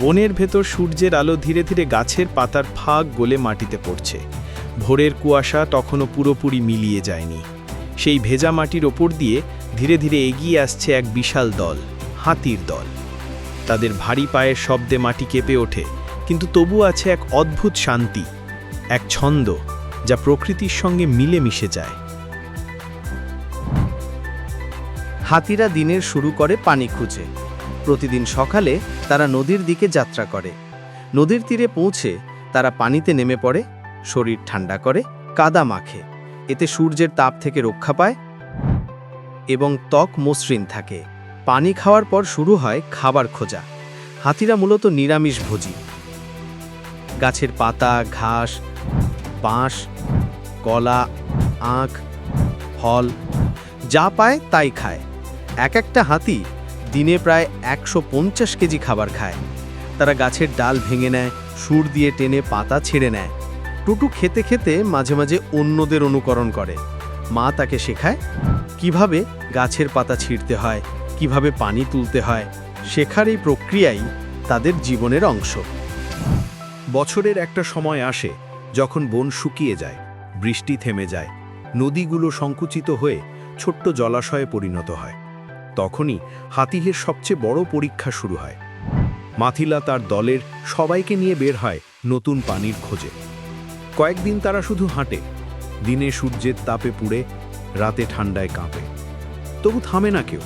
বনের ভেতর সূর্যের আলো ধীরে ধীরে গাছের পাতার ফাঁক গলে মাটিতে পড়ছে। ভোরের কুয়াশা তখনও পুরোপুরি মিলিয়ে যায়নি। সেই ভেজা মাটির ওপর দিয়ে ধীরে ধীরে এগিয়ে আসছে এক বিশাল দল, হাতির দল। তাদের ভারী পায়ের শব্দে মাটি কেঁপে ওঠে, কিন্তু তবু আছে এক অদ্ভুত শান্তি, এক ছন্দ যা প্রকৃতির সঙ্গে মিলে মিশে যায়। হাতিরা দিনের শুরু করে পানি খুঁজে। প্রতিদিন সকালে তারা নদীর দিকে যাত্রা করে। নদীর তীরে পৌঁছে তারা পানিতে নেমে পড়ে, শরীর ঠান্ডা করে, কাদা মাখে। এতে সূর্যের তাপ থেকে রক্ষা পায় এবং ত্বক মসৃণ থাকে। পানি খাওয়ার পর শুরু হয় খাবার খোঁজা। হাতিরা মূলত নিরামিষ ভোজী। গাছের পাতা, ঘাস, বাঁশ, কলা, আখ, ফল, যা পায় তাই খায়। এক একটা হাতি দিনে প্রায় একশো পঞ্চাশ কেজি খাবার খায়। তারা গাছের ডাল ভেঙে নেয়, সুর দিয়ে টেনে পাতা ছেড়ে নেয়। টুটু খেতে খেতে মাঝে মাঝে অন্যদের অনুকরণ করে। মা তাকে শেখায় কীভাবে গাছের পাতা ছিঁড়তে হয়, কীভাবে পানি তুলতে হয়। শেখার এই প্রক্রিয়াই তাদের জীবনের অংশ। বছরের একটা সময় আসে যখন বন শুকিয়ে যায়, বৃষ্টি থেমে যায়, নদীগুলো সংকুচিত হয়ে ছোট্ট জলাশয়ে পরিণত হয়। তখনই হাতিহের সবচেয়ে বড় পরীক্ষা শুরু হয়। মাথিলা তার দলের সবাইকে নিয়ে বের হয় নতুন পানির খোঁজে। কয়েকদিন তারা শুধু হাঁটে। দিনে সূর্যের তাপে পুড়ে, রাতে ঠান্ডায় কাঁপে। তবু থামে না কেউ।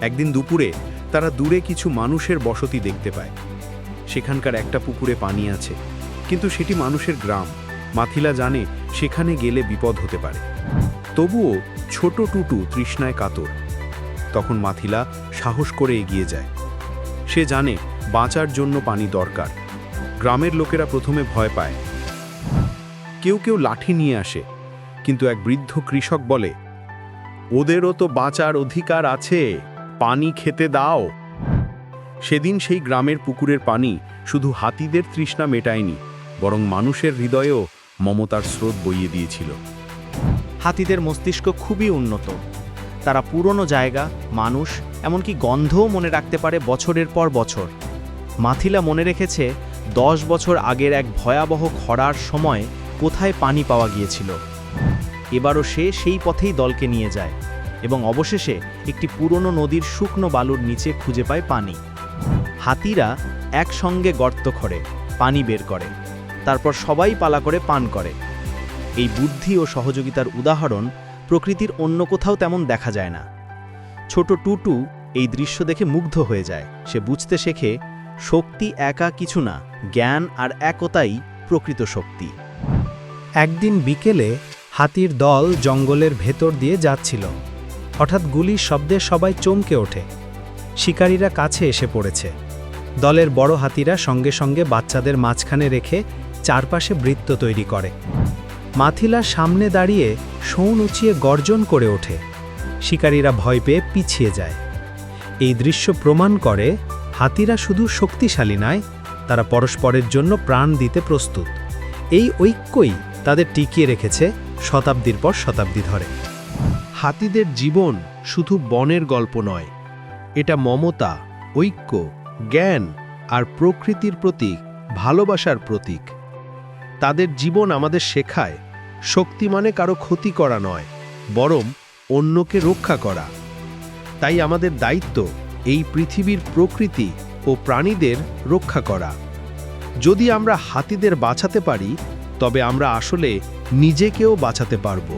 একদিন দুপুরে তারা দূরে কিছু মানুষের বসতি দেখতে পায়। সেখানকার একটা পুকুরে পানি আছে, কিন্তু সেটি মানুষের গ্রাম। মাথিলা জানে সেখানে গেলে বিপদ হতে পারে। তবুও ছোট টুটু তৃষ্ণায় কাতর। তখন মাথিলা সাহস করে এগিয়ে যায়। সে জানে বাঁচার জন্য পানি দরকার। গ্রামের লোকেরা প্রথমে ভয় পায়। কেউ কেউ লাঠি নিয়ে আসে, কিন্তু এক বৃদ্ধ কৃষক বলে, ওদেরও তো বাঁচার অধিকার আছে, পানি খেতে দাও। সেদিন সেই গ্রামের পুকুরের পানি শুধু হাতিদের তৃষ্ণা মেটায়নি, বরং মানুষের হৃদয়েও মমতার স্রোত বইয়ে দিয়েছিল। হাতিদের মস্তিষ্ক খুবই উন্নত। তারা পুরনো জায়গা, মানুষ, এমনকি গন্ধও মনে রাখতে পারে বছরের পর বছর। মাথিলা মনে রেখেছে, দশ বছর আগের এক ভয়াবহ খরার সময় কোথায় পানি পাওয়া গিয়েছিল। এবারও সে সেই পথেই দলকে নিয়ে যায় এবং অবশেষে একটি পুরনো নদীর শুকনো বালুর নিচে খুঁজে পায় পানি। হাতিরা একসঙ্গে গর্ত খড়ে পানি বের করে, তারপর সবাই পালা করে পান করে। এই বুদ্ধি ও সহযোগিতার উদাহরণ প্রকৃতির অন্য কোথাও তেমন দেখা যায় না। ছোট টুটু এই দৃশ্য দেখে মুগ্ধ হয়ে যায়। সে বুঝতে শেখে, শক্তি একা কিছু না, জ্ঞান আর একতাই প্রকৃত শক্তি। একদিন বিকেলে হাতির দল জঙ্গলের ভেতর দিয়ে যাচ্ছিল। হঠাৎ গুলির শব্দে সবাই চমকে ওঠে। শিকারীরা কাছে এসে পড়েছে। দলের বড় হাতিরা সঙ্গে সঙ্গে বাচ্চাদের মাঝখানে রেখে চারপাশে বৃত্ত তৈরি করে। মাথিলার সামনে দাঁড়িয়ে সৌন উঁচিয়ে গর্জন করে ওঠে। শিকারীরা ভয় পেয়ে পিছিয়ে যায়। এই দৃশ্য প্রমাণ করে, হাতিরা শুধু শক্তিশালী নয়, তারা পরস্পরের জন্য প্রাণ দিতে প্রস্তুত। এই ঐক্যই তাদের টিকিয়ে রেখেছে শতাব্দীর পর শতাব্দী ধরে। হাতিদের জীবন শুধু বনের গল্প নয়, এটা মমতা, ঐক্য, জ্ঞান আর প্রকৃতির প্রতি ভালোবাসার প্রতীক। তাদের জীবন আমাদের শেখায়, শক্তি মানে কারও ক্ষতি করা নয়, বরং অন্যকে রক্ষা করা। তাই আমাদের দায়িত্ব এই পৃথিবীর প্রকৃতি ও প্রাণীদের রক্ষা করা। যদি আমরা হাতিদের বাঁচাতে পারি, তবে আমরা আসলে নিজেকেও বাঁচাতে পারব।